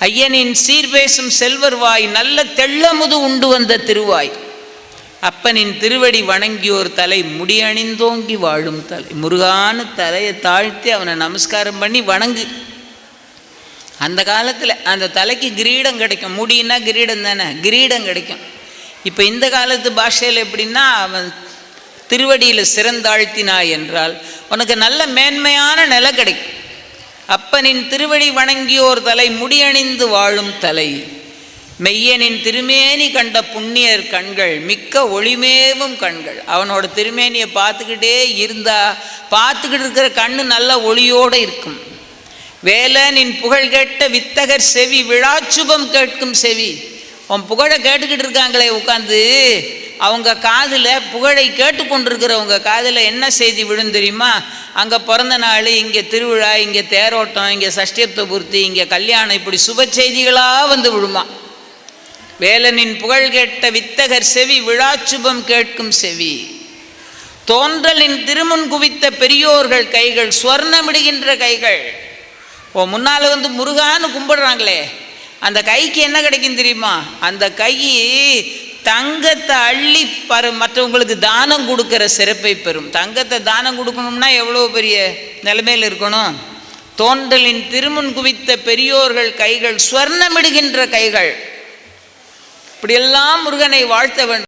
ஐயனின் சீர்பேசும் செல்வர்வாய் நல்ல தெள்ளமுது உண்டு வந்த திருவாய். அப்பனின் திருவடி வணங்கியோர் தலை முடியணிந்தோங்கி வாழும் தலை. முருகான தலையை தாழ்த்தி அவனை நமஸ்காரம் பண்ணி வணங்கு. அந்த காலத்தில் அந்த தலைக்கு கிரீடம் கிடைக்கும். முடின்னா கிரீடம் தானே? கிரீடம் கிடைக்கும். இப்போ இந்த காலத்து பாஷையில் எப்படின்னா அவன் திருவடியில் சிறந்தாழ்த்தினாய் என்றால் உனக்கு நல்ல மேன்மையான நிலை கிடைக்கும். அப்பனின் திருவடி வணங்கியோர் தலை முடியணிந்து வாழும் தலை. மெய்யனின் திருமேனி கண்ட புண்ணியர் கண்கள் மிக்க ஒளிமேவும் கண்கள். அவனோட திருமேனியை பார்த்துக்கிட்டே இருந்தா பார்த்துக்கிட்டு இருக்கிற கண்ணு நல்ல ஒளியோடு இருக்கும். வேலனின் புகழ் கேட்ட வித்தகர் செவி விழாச்சுபம் கேட்கும் செவி. உன் புகழை கேட்டுக்கிட்டு இருக்காங்களே உட்காந்து அவங்க காதில் புகழை கேட்டுக்கொண்டிருக்கிறவங்க காதில் என்ன செய்தி விழும் தெரியுமா? அங்கே பிறந்த நாள் இங்கே திருவிழா இங்கே தேரோட்டம் இங்கே சஷ்டியப்த பூர்த்தி இங்கே கல்யாணம் இப்படி சுப செய்திகளாக வந்து விழுமா? வேலனின் புகழ் கேட்ட வித்தகர் செவி விழாச்சுபம் கேட்கும் செவி. தோன்றலின் திருமுன் குவித்த பெரியோர்கள் கைகள் ஸ்வர்ணமிடுகின்ற கைகள். ஓ முன்னால் வந்து முருகான்னு கும்பிடுறாங்களே. அந்த கைக்கு என்ன கிடைக்கும் தெரியுமா? அந்த கை தங்கத்தை அள்ளி பர மற்றவங்களுக்கு தானம் கொடுக்கிற சிறப்பை பெறும். தங்கத்தை தானம் கொடுக்கணும்னா எவ்வளோ பெரிய நிலைமையில் இருக்கணும்? தோன்றலின் திருமுன் குவித்த பெரியோர்கள் கைகள் ஸ்வர்ணமிடுகின்ற கைகள். இப்படியெல்லாம் முருகனை வாழ்த்த வேண்டும்.